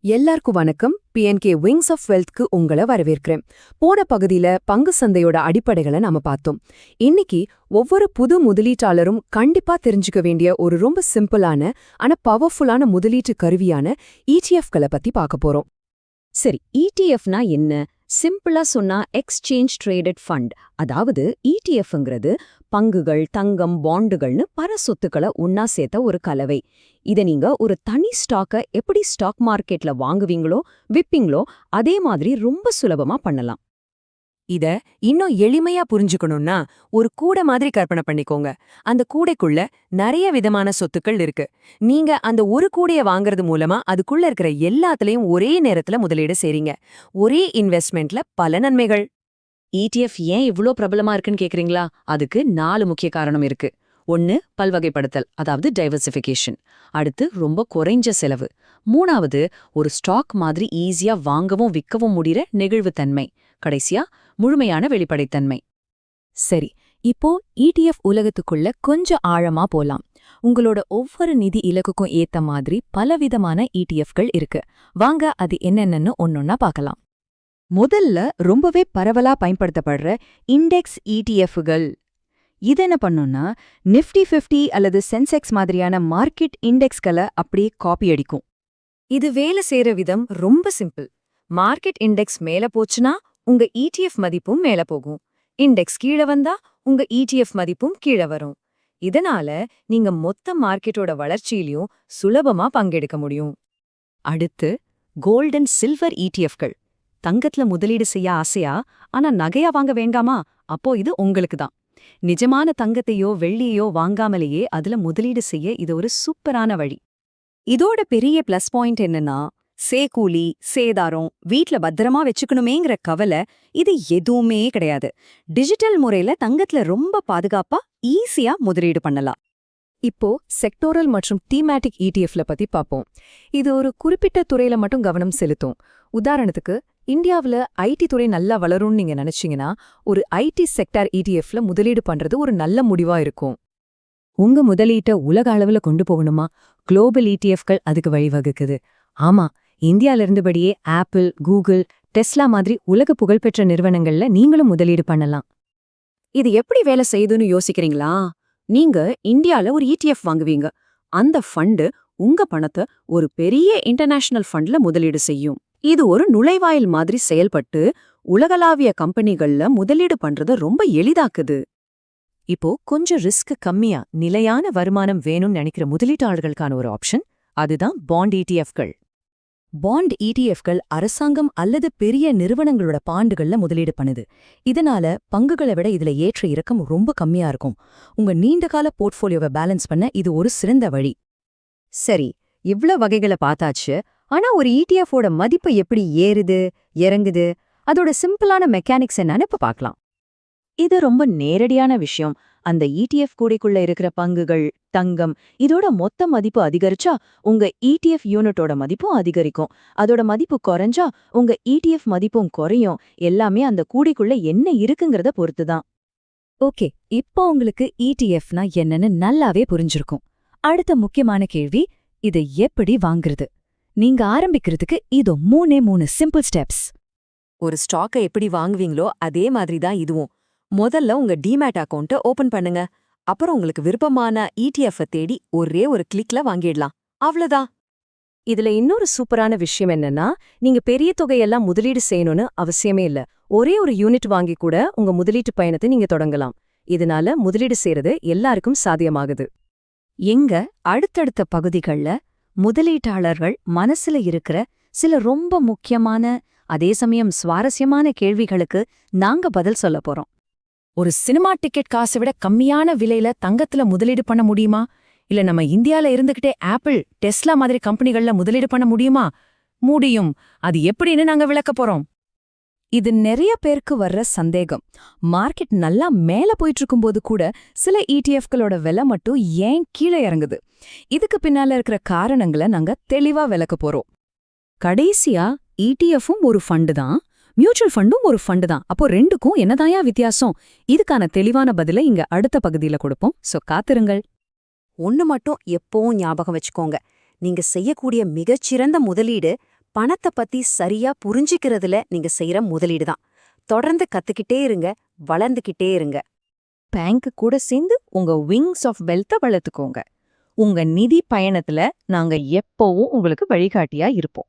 எல்லாருக்கும் வணக்கம். PNK wings of வெல்த்க்கு உங்களை வரவேற்கிறேன். போன பகுதியில பங்கு சந்தையோட அடிப்படைகளை நாம பார்த்தோம். இன்னைக்கு ஒவ்வொரு புது முதலீட்டாளரும் கண்டிப்பா தெரிஞ்சுக்க வேண்டிய ஒரு ரொம்ப சிம்பிளான ஆனா பவர்ஃபுல்லான முதலீட்டு கருவியான இடிஎஃப்களை பத்தி பார்க்க போறோம். சரி இடிஎஃப்னா என்ன? சிம்பிளா சொன்னா எக்ஸ்சேஞ்ச் ட்ரேடட் ஃபண்ட் அதாவது இடிஎஃப்ங்கிறது பங்குகள் தங்கம் பாண்டுகள்னு பல சொத்துக்களை ஒன்னா சேர்த்த ஒரு கலவை. இத நீங்க ஒரு தனி ஸ்டாக்கை எப்படி ஸ்டாக் மார்க்கெட்ல வாங்குவீங்களோ விப்பீங்களோ அதே மாதிரி ரொம்ப சுலபமா பண்ணலாம். இத இன்னும் எளிமையா புரிஞ்சுக்கணும்னா ஒரு கூடை மாதிரி கற்பனை பண்ணிக்கோங்க. அந்த கூடைக்குள்ள நிறைய விதமான சொத்துக்கள் இருக்கு. நீங்க அந்த ஒரு கூடைய வாங்குறது மூலமா அதுக்குள்ள இருக்கிற எல்லாத்துலயும் ஒரே நேரத்துல முதலீடு செய்றீங்க. ஒரே இன்வெஸ்ட்மெண்ட்ல பல நன்மைகள். இடிஎஃப் ஏன் இவ்ளோ பிரபலமா இருக்குன்னு கேக்குறீங்களா? அதுக்கு நாலு முக்கிய காரணம் இருக்கு. ஒன்னு பல்வகைப்படுத்தல் அதாவது டைவர்சிஃபிகேஷன் அடுத்து ரொம்ப குறைஞ்ச செலவு. மூணாவது ஒரு ஸ்டாக் மாதிரி ஈஸியா வாங்கவும் விற்கவும் முடிகிற நெகிழ்வுத்தன்மை. கடைசியா முழுமையான வெளிப்படைத்தன்மை. சரி இப்போ இடிஎஃப் உலகத்துக்குள்ள கொஞ்சம் ஆழமா போலாம். உங்களோட ஒவ்வொரு நிதி இலக்குக்கும் ஏத்த மாதிரி பலவிதமான இடிஎஃப்கள் இருக்கு. வாங்க அது என்னென்னு ஒன்னொன்னா பார்க்கலாம். முதல்ல ரொம்பவே பரவலா பயன்படுத்தப்படுற இண்டெக்ஸ் இடிஎஃப்கள் இது என்ன பண்ணும்னா நிஃப்டி 50 அல்லது சென்செக்ஸ் மாதிரியான மார்க்கெட் இண்டெக்ஸ்களை அப்படியே காப்பி அடிக்கும். இது வேலை செய்யற விதம் ரொம்ப சிம்பிள் மார்க்கெட் இண்டெக்ஸ் மேல போச்சுன்னா உங்க இடிஎஃப் மதிப்பும் மேல போகும். இண்டெக்ஸ் கீழே வந்தா உங்க இடிஎஃப் மதிப்பும் கீழே வரும். இதனால நீங்க மொத்த மார்க்கெட்டோட வளர்ச்சியிலயும் சுலபமா பங்கெடுக்க முடியும். அடுத்து கோல்டன் சில்வர் இடிஎஃப்கள் தங்கத்துல முதலீடு செய்ய ஆசையா? ஆனா நகையா வாங்க வேண்டாமா? அப்போ இது உங்களுக்கு தான் நிஜமான தங்கத்தையோ வெள்ளியையோ வாங்காமலேயே அதுல முதலீடு செய்ய இது ஒரு சூப்பரான வழி. இதோட பெரிய பிளஸ் பாயிண்ட் என்னன்னா சேகூலி சேதாரம் வீட்ல பத்திரமா வச்சுக்கணுமேங்கிற கவலை இது எதுவுமே கிடையாது. டிஜிட்டல் முறையில தங்கத்துல ரொம்ப பாதுகாப்பா ஈஸியா முதலீடு பண்ணலாம். இப்போ செக்டோரல் மற்றும் தீமேட்டிக் இடிஎஃப்ல பத்தி பார்ப்போம் இது ஒரு குறிப்பிட்ட துறையில மட்டும் கவனம் செலுத்தும். உதாரணத்துக்கு இந்தியாவுல ஐடி துறை நல்லா வளரும்னு நீங்க நினைச்சீங்கன்னா ஒரு ஐடி செக்டார் இடிஎஃப்ல முதலீடு பண்றது ஒரு நல்ல முடிவா இருக்கும். உங்க முதலீட்டை உலக அளவுல கொண்டு போகணுமா? குளோபல் இடிஎஃப்கள் அதுக்கு வழிவகுக்குது. ஆமா இந்தியால இருந்தபடியே ஆப்பிள் கூகுள் டெஸ்லா மாதிரி உலக புகழ்பெற்ற நிறுவனங்கள்ல நீங்களும் முதலீடு பண்ணலாம். இது எப்படி வேலை செய்யுதுன்னு யோசிக்கிறீங்களா? நீங்க இந்தியால ஒரு இடிஎஃப் வாங்குவீங்க. அந்த ஃபண்டு உங்க பணத்தை ஒரு பெரிய இன்டர்நேஷனல் ஃபண்ட்ல முதலீடு செய்யும். இது ஒரு நுழைவாயில் மாதிரி செயல்பட்டு உலகளாவிய கம்பெனிகள்ல முதலீடு பண்றத ரொம்ப எளிதாக்குது. இப்போ கொஞ்சம் ரிஸ்க் கம்மியா நிலையான வருமானம் வேணும்னு நினைக்கிற முதலீட்டாளர்களுக்கான ஒரு ஆப்ஷன் அதுதான் பாண்ட் இடிஎஃப்கள் பாண்ட் இடிஎஃப்கள் அரசாங்கம் அல்லது பெரிய நிறுவனங்களோட பாண்டுகள்ல முதலீடு பண்ணுது. இதனால பங்குகளை விட இதுல ஏற்ற இறக்கம் ரொம்ப கம்மியா இருக்கும். உங்க நீண்டகால போர்ட்ஃபோலியோவை பேலன்ஸ் பண்ண இது ஒரு சிறந்த வழி. சரி இவ்ளோ வகைகளை பார்த்தாச்சு. ஆனா ஒரு இடிஎஃபோட மதிப்பு எப்படி ஏறுது இறங்குது அதோட சிம்பிளான மெக்கானிக்ஸ் என்னன்னு இப்ப பார்க்கலாம் இது ரொம்ப நேரடியான விஷயம். அந்த இடிஎஃப் கூடைக்குள்ள இருக்கிற பங்குகள் தங்கம் இதோட மொத்த மதிப்பு அதிகரிச்சா உங்க இடிஎஃப் யூனிட்டோட மதிப்பும் அதிகரிக்கும். அதோட மதிப்பு குறைஞ்சா உங்க இடிஎஃப் மதிப்பும் குறையும். எல்லாமே அந்த கூடைக்குள்ள என்ன இருக்குங்கிறத பொறுத்துதான். ஓகே இப்போ உங்களுக்கு இடிஎஃப்னா என்னன்னு நல்லாவே புரிஞ்சிருக்கும். அடுத்த முக்கியமான கேள்வி இதை எப்படி வாங்குறது? நீங்க ஆரம்பிக்கிறதுக்கு இதோ மூணே மூணு சிம்பிள் ஸ்டெப்ஸ் ஒரு ஸ்டாக்கை எப்படி வாங்குவீங்களோ அதே மாதிரி தான் இதுவும். முதல்ல உங்க டிமேட் அக்கவுண்ட்டை ஓபன் பண்ணுங்க. அப்புறம் உங்களுக்கு விருப்பமான இடிஎஃப் தேடி ஒரே ஒரு கிளிக்ல வாங்கிடலாம். அவ்வளவுதான். இதுல இன்னொரு சூப்பரான விஷயம் என்னன்னா நீங்க பெரிய தொகையெல்லாம் முதலீடு செய்யணும்னு அவசியமே இல்ல. ஒரே ஒரு யூனிட் வாங்கி கூட உங்க முதலீட்டு பயணத்தை நீங்க தொடங்கலாம். இதனால முதலீடு செய்யறது எல்லாருக்கும் சாத்தியமாகுது. எங்க அடுத்தடுத்த பகுதிகள்ல முதலீட்டாளர்கள் மனசுல இருக்கிற சில ரொம்ப முக்கியமான அதே சமயம் சுவாரஸ்யமான கேள்விகளுக்கு நாங்க பதில் சொல்ல போறோம். ஒரு சினிமா டிக்கெட் காசை விட கம்மியான விலையில தங்கத்துல முதலீடு பண்ண முடியுமா? இல்ல நம்ம இந்தியால இருந்துகிட்டே ஆப்பிள் டெஸ்லா மாதிரி கம்பெனிகள்ல முதலீடு பண்ண முடியுமா? முடியும். அது எப்படின்னு நாங்க விளக்க போறோம். இது நிறைய பேருக்கு வர்ற சந்தேகம். மார்க்கெட் நல்லா மேல போயிட்டு இருக்கும்போது கூட சில இடிஎஃப்களோட விலை மட்டும் ஏன் கீழே இறங்குது? இதுக்கு பின்னால இருக்கிற காரணங்களை நாங்க தெளிவா விளக்க போறோம். கடைசியா இடிஎஃப்பும் ஒரு ஃபண்டு தான். மியூச்சுவல் ஃபண்டும் ஒரு ஃபண்டு தான். அப்போ ரெண்டுக்கும் என்னதாயா வித்தியாசம்? இதுக்கான தெளிவான பதிலை இங்க அடுத்த பகுதியில கொடுப்போம். சோ காத்திருங்கள். ஒன்னு மட்டும் எப்பவும் ஞாபகம் வச்சுக்கோங்க. நீங்க செய்யக்கூடிய மிகச்சிறந்த முதலீடு பணத்தை பத்தி சரியா புரிஞ்சிக்கிறதுல நீங்க செய்யற முதலீடு தான் தொடர்ந்து கத்துக்கிட்டே இருங்க வளர்ந்துகிட்டே இருங்க. பேங்க் கூட சேர்ந்து உங்க விங்ஸ் ஆஃப் வெல்த்த வளர்த்துக்கோங்க. உங்க நிதி பயணத்துல நாங்க எப்பவும் உங்களுக்கு வழிகாட்டியா இருப்போம்.